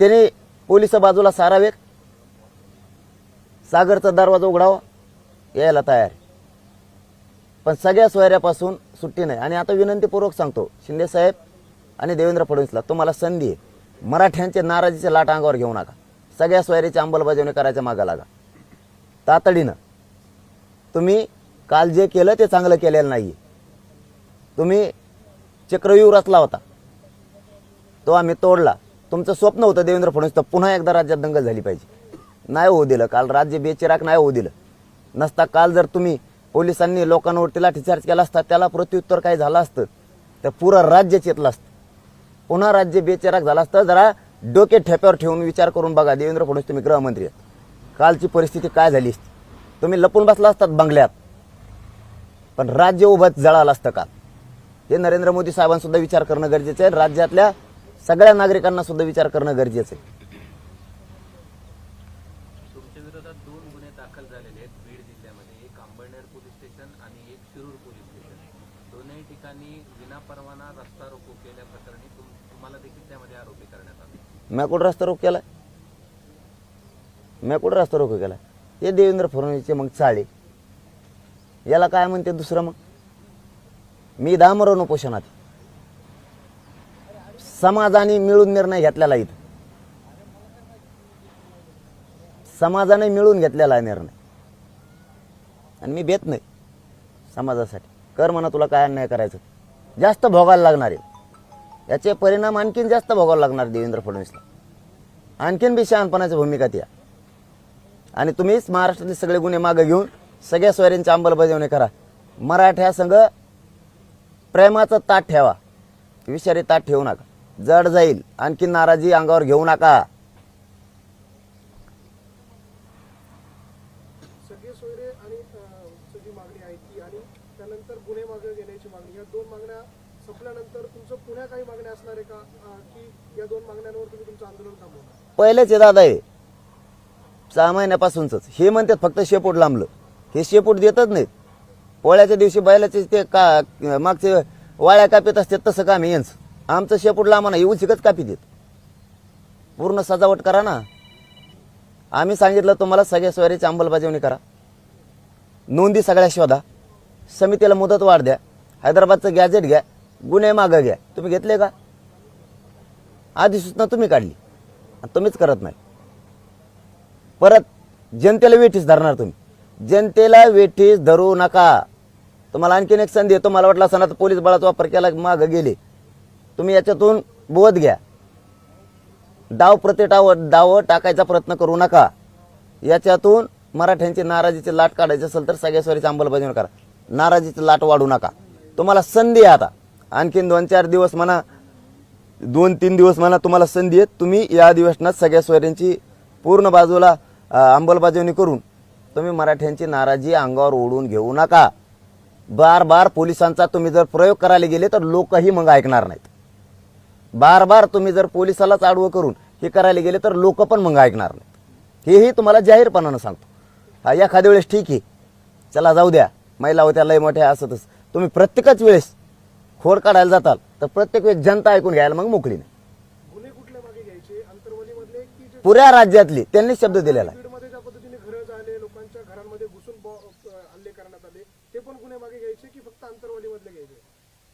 त्याने पोलीस बाजूला सारावेत. सागरचा दरवाजा उघडावा यायला तयार आहे. पण सगळ्या सोयऱ्यापासून सुट्टी नाही. आणि आता विनंतीपूर्वक सांगतो शिंदे साहेब आणि देवेंद्र फडणवीसला तुम्हाला संधी आहे. मराठ्यांचे नाराजीचे लाट अंगावर घेऊ नका. सगळ्या सोयरीची अंमलबजावणी करायच्या मागा लागा. तातडीनं. तुम्ही काल जे केलं ते चांगलं केलेलं नाही तुम्ही चक्रव्यूह रचला होता. तो आम्ही तोडला. तुमचं स्वप्न होतं देवेंद्र फडणवीसचं पुन्हा एकदा राज्यात दंगल झाली पाहिजे. नाही होऊ दिलं. काल राज्य बेचिराक नाही होऊ दिलं. नसता काल जर तुम्ही पोलिसांनी लोकांवरती लाठीचार्ज केला असता त्याला प्रत्युत्तर काय झालं असतं. तर पुरं राज्य चेतलं असतं. पुन्हा राज्य बेचिराक झालं असतं. जरा डोके ठेप्यावर ठेवून विचार करून बघा देवेंद्र फडणवीस तुम्ही गृहमंत्री आहेत. कालची परिस्थिती काय झाली असती? तुम्ही लपून बसला असतात बंगल्यात. पण राज्य उभं जळालं असतं का हे नरेंद्र मोदी साहेबांसुद्धा विचार करणं गरजेचं आहे. राज्यातल्या सगळ्या नागरिकांना सुद्धा विचार करणं गरजेचं आहे. तुमच्या विरोधात दोन गुन्हे दाखल झालेले आहेत बीड जिल्ह्यामध्ये. एक अंबळनेर पोलीस स्टेशन आणि एक शिरूर पोलीस स्टेशन. दोन्ही ठिकाणी विनापरवाना रस्ता रोको केल्याप्रकरणी तुम तुम्हाला देखील त्यामध्ये आरोपी करण्यात आले. मी कुठं रस्ता कुठं रोको केलाय? हे देवेंद्र फडणवीसचे मग चाळे. याला काय म्हणते दुसरं मग? मी दामरण उपोषणात आहे. समाजाने मिळून निर्णय घेतलेला इथं. समाजाने मिळून घेतलेला आहे निर्णय. आणि मी भेट नाही समाजासाठी. कर म्हणा तुला काय अन्याय करायचं? जास्त भोगायला लागणार आहे. याचे परिणाम आणखीन जास्त भोगायला लागणार देवेंद्र फडणवीसला. आणखीन बी शहाणपणाची भूमिका त्या आणि तुम्हीच महाराष्ट्रातले सगळे गुन्हे मागं घेऊन सगळ्या सोयऱ्यांची अंमलबजावणी करा. मराठ्या संघ प्रेमाचं ताट ठेवा. विषारी ताट ठेवू नका. जड जाईल. आणखीन नाराजी अंगावर घेऊ नका. पहिलेच हे दादा आहे सहा महिन्यापासूनच. हे म्हणतात फक्त शेपूट लांबलं. हे शेपूट देतच नाहीत. पोळ्याच्या दिवशी बैलाचे ते का मागचे वाळ्या कापीत असतात तसं काम यांचं. आमचं शेपूटला आम्हाला येऊ शिकत कापी देत. पूर्ण सजावट करा ना. आम्ही सांगितलं तुम्हाला सगळ्या सोयरीची अंमलबजावणी करा. नोंदी सगळ्या शोधा. समितीला मुदत वाढ द्या. हैदराबादचं गॅजेट घ्या. गुन्हे मागं घ्या. तुम्ही घेतले का? आधी सूचना तुम्ही काढली. तुम्हीच करत नाही. परत जनतेला वेठीस धरणार तुम्ही. जनतेला वेठीस धरू नका. तुम्हाला आणखीन एक संधी आहे. तुम्हाला वाटलं असं तर पोलीस बळाचा वापर केला मागं गेले. तुम्ही याच्यातून बोध घ्या. डाव प्रतिटाव डाव टाकायचा प्रयत्न करू नका. याच्यातून मराठ्यांची नाराजीची लाट काढायची असेल तर सगळ्या अंमलबजावणी करा. नाराजीची लाट वाढू नका. तुम्हाला संधी आहे आता. आणखीन दोन चार दिवस म्हणा दोन तीन दिवस म्हणा तुम्हाला संधी आहे तुम्ही या अधिवेशनात सगळ्या सोयऱ्यांची पूर्ण बाजूला अंमलबजावणी करून तुम्ही मराठ्यांची नाराजी अंगावर ओढून घेऊ नका. बार बार पोलिसांचा तुम्ही जर प्रयोग करायला गेले तर लोकही मग ऐकणार नाहीत. बार बार तुम्ही जर पोलिसालाच आडवं करून हे करायला गेले तर लोक पण मग ऐकणार नाहीत हेही तुम्हाला जाहीरपणानं सांगतो. हा एखाद्या वेळेस ठीक आहे. चला जाऊ द्या. महिला होत्या लय मोठ्या असं तसं तुम्ही प्रत्येकच वेळेस खोड काढायला जाताल तर प्रत्येक वेळेस जनता ऐकून घ्यायला मग मोकळी नाही. पुऱ्या राज्यातली त्यांनी शब्द दिलेला आहे.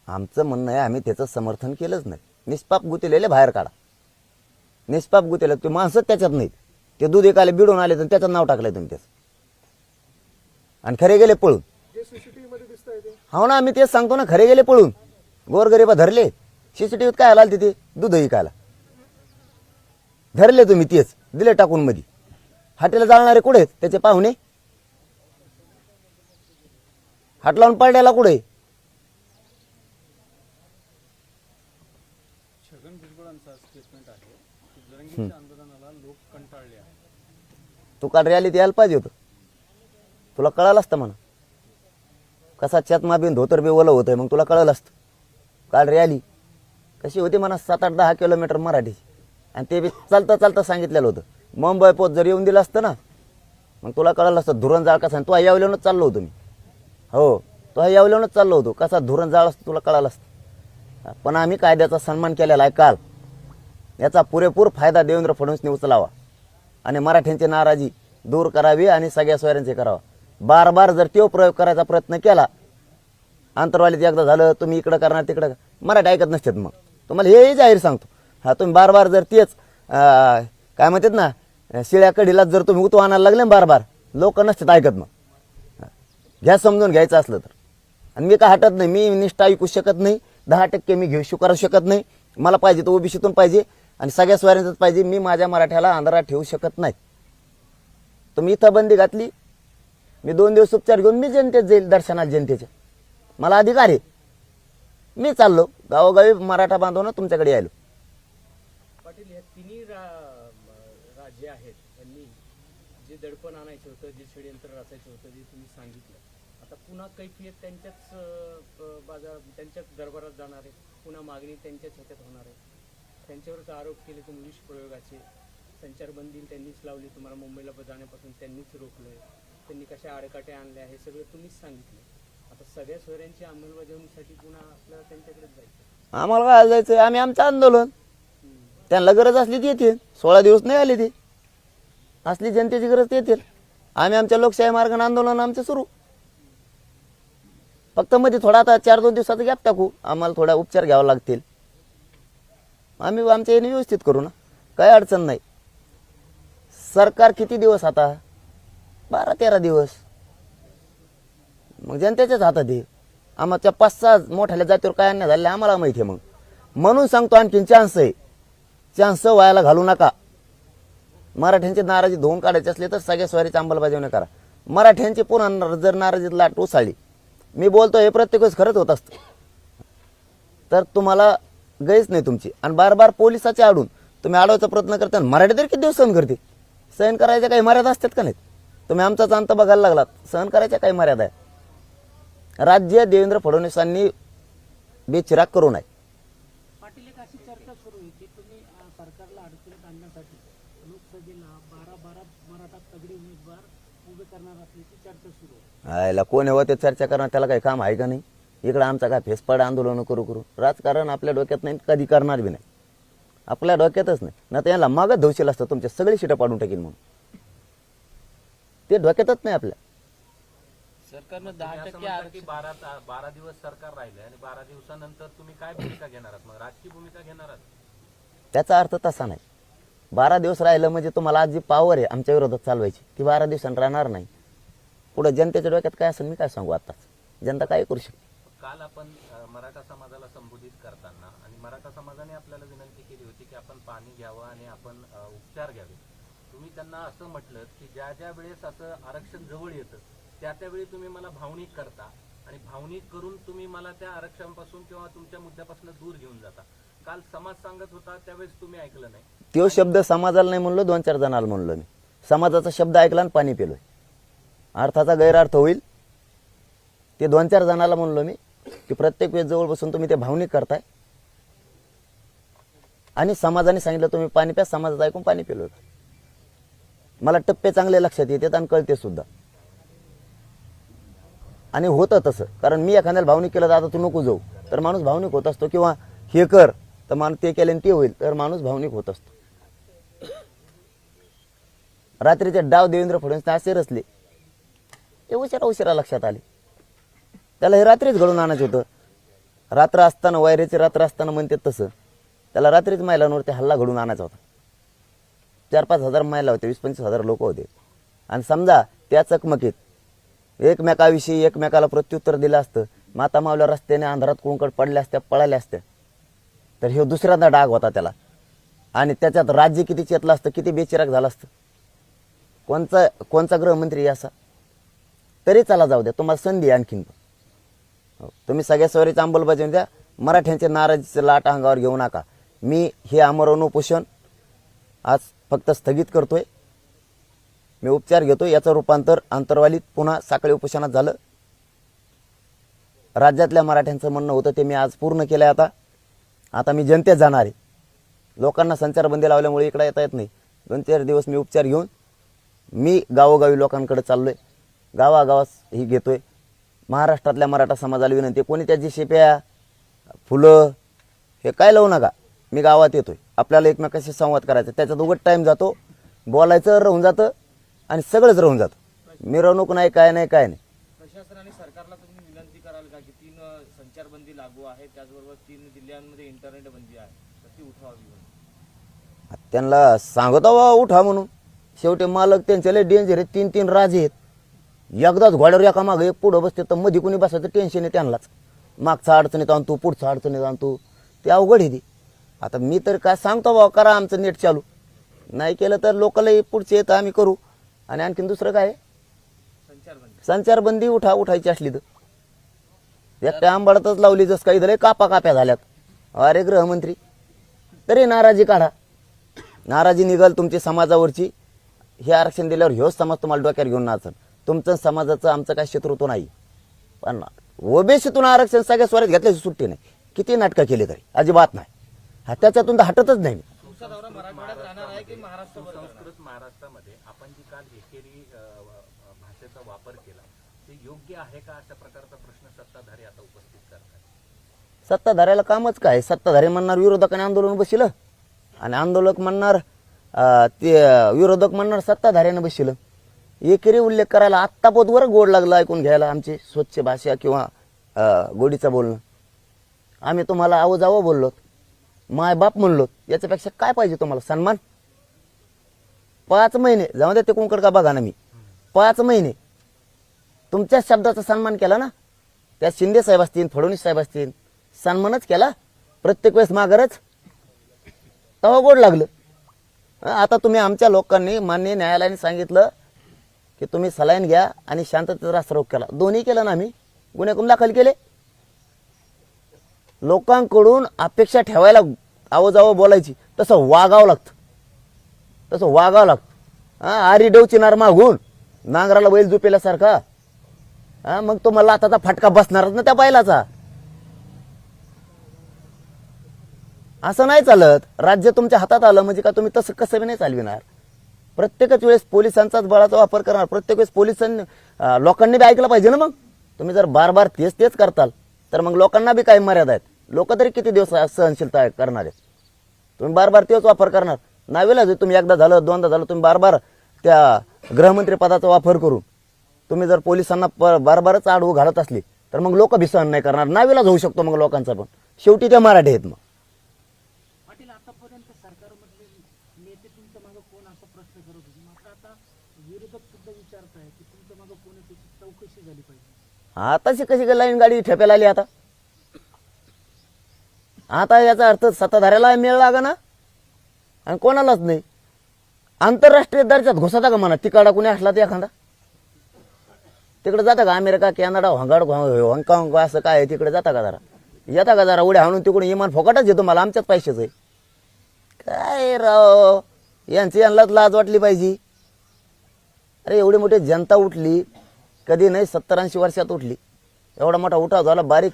आमचं म्हणणं आहे आम्ही त्याचं समर्थन केलंच नाही. निष्पाप गुतेलेले बाहेर काढा. निष्पाप गुतेले ते माणसंच त्याच्यात नाहीत. ते दूध एकाले बिडून आले तर त्याचं नाव टाकलंय तुम्ही त्याचं. आणि खरे गेले पळून. हो ना आम्ही तेच सांगतो ना खरे गेले पळून. गोरगरीबा धरले. सीसीटीव्हीत काय आला तिथे? दूध विकायला. धरले तुम्ही तेच. दिले टाकून मधी. हाटेला जाळणारे कुठे त्याचे पाहुणे? हाट लावून पडल्याला कुठे छगन भुजबळांचा स्टेटमेंट आहे की जरंगीच्या आंदोलनाला लोक कंटाळले आहेत तू काल रॅलीत यायला पाहिजे होतं. तुला कळालं असतं म्हणा. कसा चेतमा बिन धोतर बी ओलं होतं मग तुला कळलं असतं. काल रॅली कशी होती म्हणा सात आठ दहा किलोमीटर मराठी आणि ते बी चालता चालता सांगितलेलं होतं. मुंबई पोत जर येऊन दिलं असतं ना मग तुला कळलं असतं धुरण जाळ कसा तो यावल्यानंच चाललो होतो मी. हो तो यावल्यानंच चाललो होतो. कसा धुरण जाळ असतं तुला कळालं असतं. पण आम्ही कायद्याचा सन्मान केलेला आहे काल. याचा पुरेपूर फायदा देवेंद्र फडणवीसने उचलावा. आणि मराठ्यांची नाराजी दूर करावी आणि सगळ्या सोयऱ्यांचे करावं. बार बार जर तो प्रयोग करायचा प्रयत्न केला आंतरवालीत एकदा झालं तुम्ही इकडं करणार तिकडं मराठी ऐकत नसतात मग. तुम्हाला हेही जाहीर सांगतो. हा तुम्ही बार बार जर तेच काय म्हणतात ना शिळ्या कढीला जर तुम्ही उतू आणायला लागले बार बार लोक नसतात ऐकत मग. घ्या समजून घ्यायचं असलं तर. आणि मी काय हटत नाही? मी निष्ठा ऐकू शकत नाही. दहा टक्के मी घेऊ स्वीकारू शकत नाही. मला पाहिजे तो ओबीसीतून पाहिजे. आणि सगळ्या स्वाऱ्यांचाच पाहिजे मी माझ्या मराठ्याला आंधारात ठेवू शकत नाही. तुम्ही इथं बंदी घातली. मी दोन दिवस उपचार घेऊन मी जनतेत जाईल दर्शनात जनतेच्या मला अधिकार आहे. मी चाललो. गावोगावी मराठा बांधवनं तुमच्याकडे यायलो. पाटील या तिन्ही रा- राज्य आहेत त्यांनी जे दडपण आणायचं होतं जे षडयंत्र रचायचं होतं जे तुम्ही सांगितलं आता पुन्हा कैफियत त्यांच्याच बाजार त्यांच्याच दरबारात जाणार आहे पुन्हा मागणी त्यांच्याच ह्याच्यात होणार आहे. त्यांच्यावरच आरोप केले तुम्ही विष प्रयोगाचे संचारबंदी त्यांनीच लावली तुम्हाला मुंबईला जाण्यापासून त्यांनीच रोखलंय. त्यांनी कशा आडकाटे आणल्या हे सगळं तुम्हीच सांगितलं. आता सगळ्या सोयऱ्यांची अंमलबजावणीसाठी पुन्हा आपल्याला त्यांच्याकडेच जायचं आम्हाला काय जायचं आम्ही आमचं आंदोलन. त्यांना गरज असली ती येतील. सोळा दिवस नाही आले ती. असली जनतेची गरज ते येतील. आम्ही आमच्या लोकशाही मार्गाने आंदोलन आमचं सुरू. फक्त मध्ये थोडा आता चार दोन दिवसाचा गॅप टाकू. आम्हाला थोडा उपचार घ्यावे लागतील. आम्ही आमच्या याने व्यवस्थित करू ना. काही अडचण नाही. सरकार किती दिवस आता? बारा तेरा दिवस. मग जनतेच्याच हातात आहे. आम्हाच्या पाच सहा मोठ्याल्या जातीवर काय अन्याय झाले आम्हाला माहिती आहे मग. म्हणून सांगतो आणखीन चान्स आहे. चान्स व्हायला घालू नका. मराठ्यांची नाराजी धुवून काढायची असली तर सगळ्या स्वारीची अंमलबजावणी करा. मराठ्यांची पुन्हा जर नाराजीत लाट उसाळली. मी बोलतो हे प्रत्येक वेळेस खरंच होत असतं. तर तुम्हाला गैस नाही तुमची. आणि बार बार पोलिसाचे आडून तुम्ही अडवायचा प्रयत्न करता मराठी तरी किती दिवस सहन करते? सहन करायच्या काही मर्यादा असतात का नाहीत? तुम्ही आमचाच अंत बघायला लागलात. सहन करायच्या काही मर्यादा आहे राज्य देवेंद्र फडणवीसांनी बेचिराग करू नये. आयला कोण हवं ते चर्चा करणार? त्याला काही काम आहे का नाही? इकडं आमचा काय फेसपाड आंदोलन करू करू. राजकारण आपल्या डोक्यात नाही कधी करणार बी नाही. आपल्या डोक्यातच नाही. ना तर याला मागत धवशील असतं तुमच्या सगळी शिटं पाडून टाकील म्हणून. ते डोक्यातच नाही आपल्या. सरकारनं दहा टक्के की बारा ता- बारा दिवस सरकार राहिले आणि बारा दिवसानंतर तुम्ही काय भूमिका घेणार आहात? मग राजकीय भूमिका घेणार आहात? त्याचा अर्थ तसा नाही. बारा दिवस राहिलं म्हणजे तुम्हाला आज जी पावर आहे आमच्या विरोधात चालवायची ती बारा दिवसांनी राहणार नाही. पुढे जनतेच्या डोक्यात काय असेल मी काय सांगू आताच? जनता काय करू शकते? काल आपण मराठा समाजाला संबोधित करताना आणि मराठा समाजाने आपल्याला विनंती केली होती की आपण पाणी घ्यावं आणि आपण उपचार घ्यावे तुम्ही त्यांना असं म्हटलं की ज्या ज्या वेळेस असं आरक्षण जवळ येतं त्या त्यावेळी तुम्ही मला भावनिक करता आणि भावनिक करून तुम्ही मला त्या आरक्षणापासून किंवा तुमच्या मुद्द्यापासून दूर घेऊन जाता. काल समाज सांगत होता त्यावेळेस तुम्ही ऐकलं नाही. तो शब्द समाजाला नाही म्हणलो दोन चार जणाला म्हणलो मी. समाजाचा शब्द ऐकला आणि पाणी पेलोय. अर्थाचा गैरअर्थ होईल. ते दोन चार जणाला म्हणलो मी की प्रत्येक वेळेस जवळ बसून तुम्ही ते भावनिक करताय. आणि समाजाने सांगितलं तुम्ही पाणी प्या समाजात ऐकून पाणी पिलो. मला टप्पे चांगले लक्षात येतात आणि कळते सुद्धा. आणि होतं तसं. कारण मी एखाद्याला भावनिक केलं तर आता तू नको जाऊ. तर माणूस भावनिक होत असतो किंवा हे कर तर माणूस ते केल्याने ते होईल. तर माणूस भावनिक होत असतो. रात्रीचे डाव देवेंद्र फडणवीस असे रचले. ते उशिरा उशिरा लक्षात आले. त्याला हे रात्रीच घडून आणायचं होतं. रात्र असताना वायरेची रात्र असताना म्हणते तसं. त्याला रात्रीच महिलांवरती हल्ला घडून आणायचा होता. चार पाच हजार महिला होते वीस पंचवीस हजार लोक होते. आणि समजा त्या चकमकीत एकमेकाविषयी एकमेकाला प्रत्युत्तर दिलं असतं माता मावल्या रस्त्याने अंधारात कुंकड पडल्या असत्या पळाल्या असत्या. तर हे दुसऱ्यांदा डाग होता त्याला. आणि त्याच्यात राज्य किती चेतलं असतं किती बेचिराग झालं असतं. कोणचा कोणचा गृहमंत्री असा? तरी चला जाऊ द्या तुम्हाला संधी आणखीन. पण. हो. तुम्ही सगळ्या सवारीचा अंमलबजावणी द्या. मराठ्यांचे नाराजीचे लाट अंगावर घेऊ नका. मी हे आमरण उपोषण आज फक्त स्थगित करतोय. मी उपचार घेतो याचं रूपांतर आंतरवालीत पुन्हा साखळी उपोषणात झालं. राज्यातल्या मराठ्यांचं म्हणणं होतं ते मी आज पूर्ण केलं आहे आता. आता मी जनतेत जाणार आहे. लोकांना संचारबंदी लावल्यामुळे इकडे येता येत नाही. दोन चार दिवस मी उपचार घेऊन मी गावोगावी लोकांकडे आहे गावागावास ही घेतो आहे महाराष्ट्रातल्या मराठा समाजाला विनंती आहे, कोणी त्याची शेप्या फुलं हे काय लावू नका. मी गावात येतोय. आपल्याला एकमेकाशी संवाद करायचा. त्याच्यात उघड टाईम जातो बोलायचं राहून जातं आणि सगळंच राहून जातं. मिरवणूक नाही काय नाही काय नाही. प्रशासन आणि सरकारला तुम्ही विनंती कराल का की तीन संचारबंदी लागू आहे? त्याचबरोबर तीन जिल्ह्यांमध्ये इंटरनेट बंदी आहे. ती. त्यांना सांगतो उठा म्हणून. शेवटी मालक त्यांचे लय डेंजर आहेत. तीन तीन राजे आहेत. एकदाच घोड्यावर एका मागे एक पुढं बसते तर मध्ये कोणी बसायचं टेन्शन आहे त्यांनाच. मागचा अडचणीत आणतो पुढचा अडचणीत आणतो. ते अवघड आहे ती. आता मी तर काय सांगतो बा करा आमचं नेट चालू. नाही केलं तर लोकलही पुढचे येतं आम्ही करू. आणि आणखीन दुसरं काय? आहे? संचारबंदी उठा उठायची असली तर. एकट्या आंबाडतच लावली जसं काही झालं कापा काप्या झाल्यात. अरे गृहमंत्री तरी नाराजी काढा. नाराजी निघाल तुमची समाजावरची. हे आरक्षण दिल्यावर ह्योच समाज तुम्हाला डोक्यावर घेऊन नाचल तुमचं समाजाचं आमचं काही शत्रुत्व नाही. पण ओबीसीतून आरक्षण सगळ्या स्वरात घेतल्याची सुट्टी नाही. किती नाटकं केली तरी? अजिबात नाही. हा त्याच्यातून तर हटतच नाही मी. महाराष्ट्रामध्ये आपण जी काल एकेरी भाषेचा वापर केला ते योग्य आहे का अशा प्रकारचा प्रश्न सत्ताधारी आता उपस्थित करतात सत्ताधाऱ्याला कामच काय? सत्ताधारी म्हणणार विरोधकाने आंदोलन बसिलं आणि आंदोलक म्हणणार ते विरोधक म्हणणार सत्ताधाऱ्यानं बसिलं एकेरी उल्लेख करायला आत्ता पोतवर गोड लागला ऐकून घ्यायला आमची स्वच्छ भाषा किंवा गोडीचं बोलणं. आम्ही तुम्हाला आवो जावं बोललो मायबाप म्हणलो याच्यापेक्षा काय पाहिजे तुम्हाला? सन्मान? पाच महिने जाऊ द्या ते कुंकड का बघा ना मी. पाच महिने. तुमच्या शब्दाचा सन्मान केला ना? त्या शिंदे साहेब असतील फडणवीस साहेब असतील सन्मानच केला? प्रत्येक वेळेस माघारच? तेव्हा गोड लागलं. आता तुम्ही आमच्या लोकांनी मान्य न्यायालयाने सांगितलं की तुम्ही सलाईन घ्या आणि शांततेचा रास्तारोग केला. दोन्ही केलं ना आम्ही? गुन्हे करून दाखल केले? लोकांकडून अपेक्षा ठेवायला आवाजावं बोलायची. तसं वागावं लागतं. तसं वागावं लागतं. हां आरी डवचिनार मागून नांगराला बैल झुपेल्यासारखा. हा मग तो मला आताचा फटका बसणारच ना त्या बैलाचा. असं नाही चालत. राज्य तुमच्या हातात आलं म्हणजे का तुम्ही तसं कसं बी नाही चालविणार? प्रत्येकच वेळेस पोलिसांचाच बळाचा वापर करणार. प्रत्येक वेळेस पोलिसांनी लोकांनी बी ऐकलं पाहिजे ना मग? तुम्ही जर बार बार तेच तेच करताल तर मग लोकांना बी काही मर्यादा आहेत. लोक तरी किती दिवस सहनशीलता करणार? आहेत तुम्ही बार बार तेच वापर करणार. नावेला तुम्ही एकदा झालं दोनदा झालं तुम्ही बार बार त्या गृहमंत्री पदाचा वापर करून. तुम्ही जर पोलिसांना प बार बारच आडवू घालत असली तर मग लोक बी सहन नाही करणार. नावेलाच होऊ शकतो मग लोकांचा पण. शेवटी ते मराठी आहेत मग पाटील आतापर्यंत सरकारमधले नेते तुमच्या मागे कोण असा प्रश्न करत होते मात्र आता विरोधक सुद्धा विचारत आहे की तुमच्या मागे कोण आहे त्याची चौकशी झाली पाहिजे आताशी कशी काय लाईन गाडी ठेप्याला आली आता. आता याचा अर्थ सत्ताधाऱ्याला मेळ लागा ना आणि कोणालाच नाही. आंतरराष्ट्रीय दर्जात घुसता का म्हणा तिकाडा कुणी असला तर एखादा. तिकडे जाता का अमेरिका कॅनडा हंगाड हाँगकाँग असं काय आहे तिकडे जाता का जरा? येता का जरा उड्या हाणून तिकडून इमान फोकाटच येतो मला आमच्याच पैशाचं आहे. काय राव? यांची यांनाच लाज वाटली पाहिजे. अरे एवढी मोठी जनता उठली कधी नाही सत्तर ऐंशी वर्षात उठली. एवढा मोठा उठाव झाला बारीक.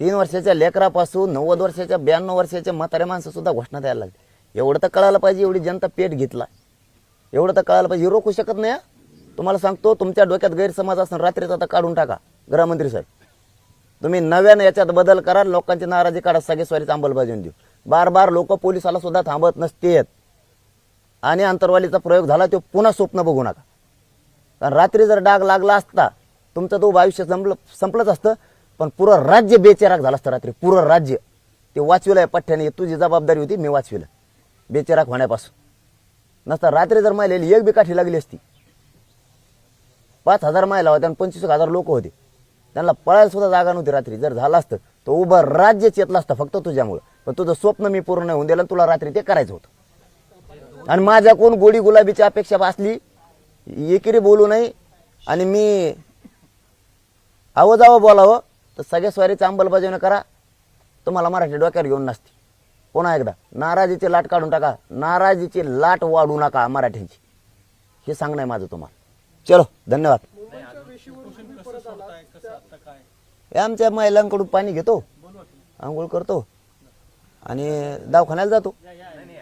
तीन वर्षाच्या लेकरापासून नव्वद वर्षाच्या ब्याण्णव वर्षाच्या म्हाताऱ्या माणसंसुद्धा घोषणा द्यायला लागली. एवढं तर कळायला पाहिजे एवढी जनता पेट घेतला. एवढं तर कळायला पाहिजे. रोखू शकत नाही तुम्हाला सांगतो तुमच्या डोक्यात गैरसमज असणं रात्रीचा आता काढून टाका. गृहमंत्री साहेब तुम्ही नव्यानं याच्यात बदल करा लोकांची नाराजी काढा सगळे स्वारीचा देऊ. बार बार लोक पोलिसाला सुद्धा थांबत नसतेत आणि अंतरवालीचा प्रयोग झाला तो पुन्हा स्वप्न बघू नका. कारण रात्री जर डाग लागला असता तुमचं तो आयुष्य संपलं संपलंच असतं पण पुरं राज्य बेचेराक झालं असतं रात्री. पुरं राज्य. ते वाचविलं आहे पठ्ठ्याने तुझी जबाबदारी होती मी वाचविलं. बेचेराक होण्यापासून. नसता रात्री जर मायलेली एक बी काठी लागली असती. पाच हजार मायला होत्या आणि पंचवीस हजार लोक होते. त्यांना पळायला सुद्धा जागा नव्हती रात्री. जर झालं असतं तर उभं राज्य चेतलं असतं फक्त तुझ्यामुळं. पण तुझं स्वप्न मी पूर्ण होऊन दिलं तुला रात्री ते करायचं होतं. आणि माझ्या कोण गोडी गुलाबीची अपेक्षा असली एकेरी बोलू नाही आणि मी आवाजावं बोलावं तर सगळ्या स्वारीचं अंमलबजावणी करा. तुम्हाला मराठी डोक्यावर घेऊन नसते. पुन्हा एकदा नाराजीची लाट काढून टाका. नाराजीची लाट वाढू नका मराठ्यांची. हे सांगणं आहे माझं तुम्हाला. चलो धन्यवाद. हे आमच्या महिलांकडून पाणी घेतो आंघोळ करतो आणि दवाखान्याला जातो.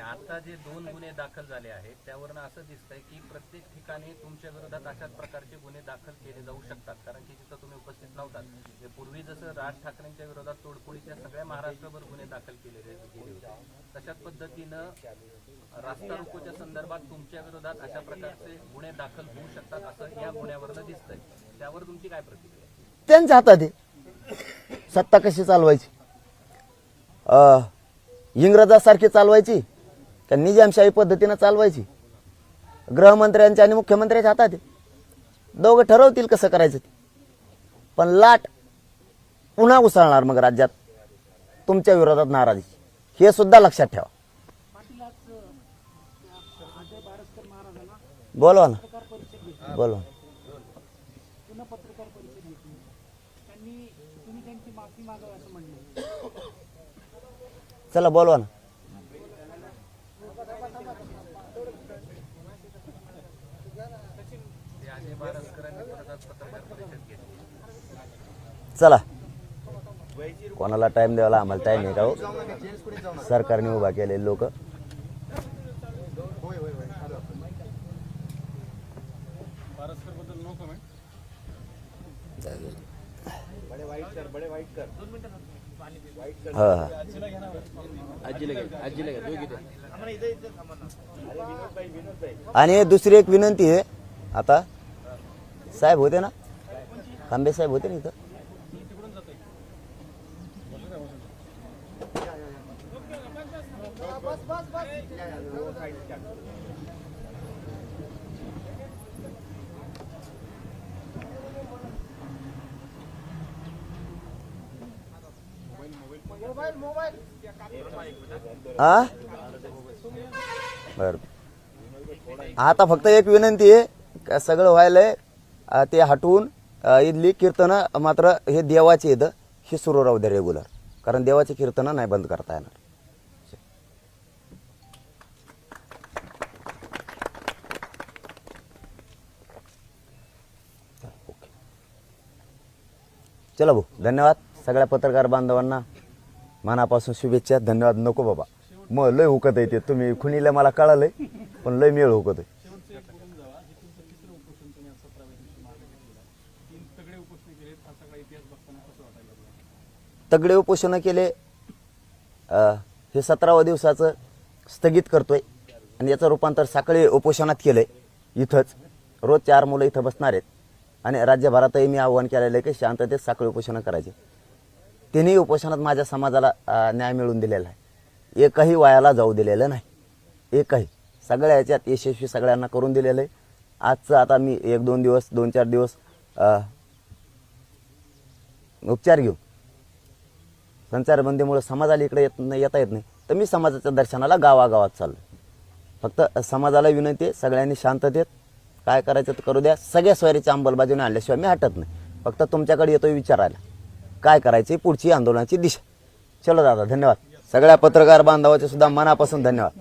आता जे दोन गुन्हे दाखल झाले आहेत त्यावरून असं दिसतंय की ठिकाणी तुमच्या विरोधात अशाच प्रकारचे गुन्हे दाखल केले जाऊ शकतात. कारण की तिथं तुम्ही उपस्थित नव्हतात. म्हणजे पूर्वी जसं राज ठाकरेंच्या विरोधात तोडफोडीच्या सगळ्या महाराष्ट्रभर गुन्हे दाखल केलेले गेले होते. तशाच पद्धतीनं रास्ता रोकोच्या संदर्भात तुमच्या विरोधात अशा प्रकारचे गुन्हे दाखल होऊ शकतात असं या गुन्ह्यावरनं दिसतंय. त्यावर तुमची काय प्रतिक्रिया त्यांच्या हातात सत्ता कशी चालवायची? अं, इंग्रजासारखी चालवायची? का निजामशाही पद्धतीनं चालवायची? गृहमंत्र्यांच्या आणि मुख्यमंत्र्यांच्या हातात आहे. दोघं ठरवतील कसं करायचं ते. पण लाट पुन्हा उसळणार मग राज्यात. तुमच्या विरोधात नाराजी. हे सुद्धा लक्षात ठेवा. बोलवा ना. बोलवा. चला बोलवा ना ते अजय बारसकरांनी विरोधात पत्रकार परिषद घेतली चला. कोणाला टाइम द्यायला आम्हाला टाइम आहे का हो? सरकारने उभा केलेले लोक. हा हा. आणि दुसरी एक विनंती आहे. आता साहेब होते ना? खांबे साहेब होते ना इथं? आ? बर. आता फक्त एक विनंती आहे का सगळं व्हायलंय ते हटवून इथली कीर्तनं मात्र हे देवाचे इथं हे सुरू राहू दे रेग्युलर कारण देवाचे कीर्तनं नाही बंद करता येणार. चला भाऊ धन्यवाद सगळ्या पत्रकार बांधवांना. मनापासून शुभेच्छा. धन्यवाद. नको बाबा. मग लय हुकत आहे ते. तुम्ही खुणीला मला कळालंय पण लय मेळ हुकत आहे शेवटचं एक बोलून जावा हे तुमचं तिसरं उपोषण तुम्ही आज सतराव्या दिवशी मागे घेतलेलं आहे तीन तगडे उपोषण केले हा सगळा इतिहास बघताना कसं वाटायला लागलं तगडे उपोषणं केले. हे सतराव्या दिवसाचं स्थगित करतोय. आणि याचं रूपांतर साखळी उपोषणात केलंय. इथंच. रोज चार मुलं इथं बसणार आहेत. आणि राज्यभरातही मी आव्हान केलेलं आहे की शांततेत साखळी उपोषणं करायचे. तिन्ही उपोषणात माझ्या समाजाला न्याय मिळवून दिलेला आहे. एकही वायाला जाऊ दिलेलं नाही. एकही. सगळ्या याच्यात यशस्वी सगळ्यांना करून दिलेलं आहे. आजचं आता मी एक दोन दिवस दोन चार दिवस उपचार घेऊ. संचारबंदीमुळे समाजाला इकडे येत नाही येता येत नाही. तर मी समाजाच्या दर्शनाला गावागावात चाललो फक्त समाजाला विनंती आहे सगळ्यांनी शांततेत काय करायचं ते करू द्या. सगळ्या सोयरीच्या अंमलबजावणी आणल्याशिवाय मी हटत नाही. फक्त तुमच्याकडे येतोय विचारायला. काय करायची पुढची आंदोलनाची दिशा. चलो दादा धन्यवाद. सगळ्या पत्रकार बांधवाचे सुद्धा मनापासून धन्यवाद.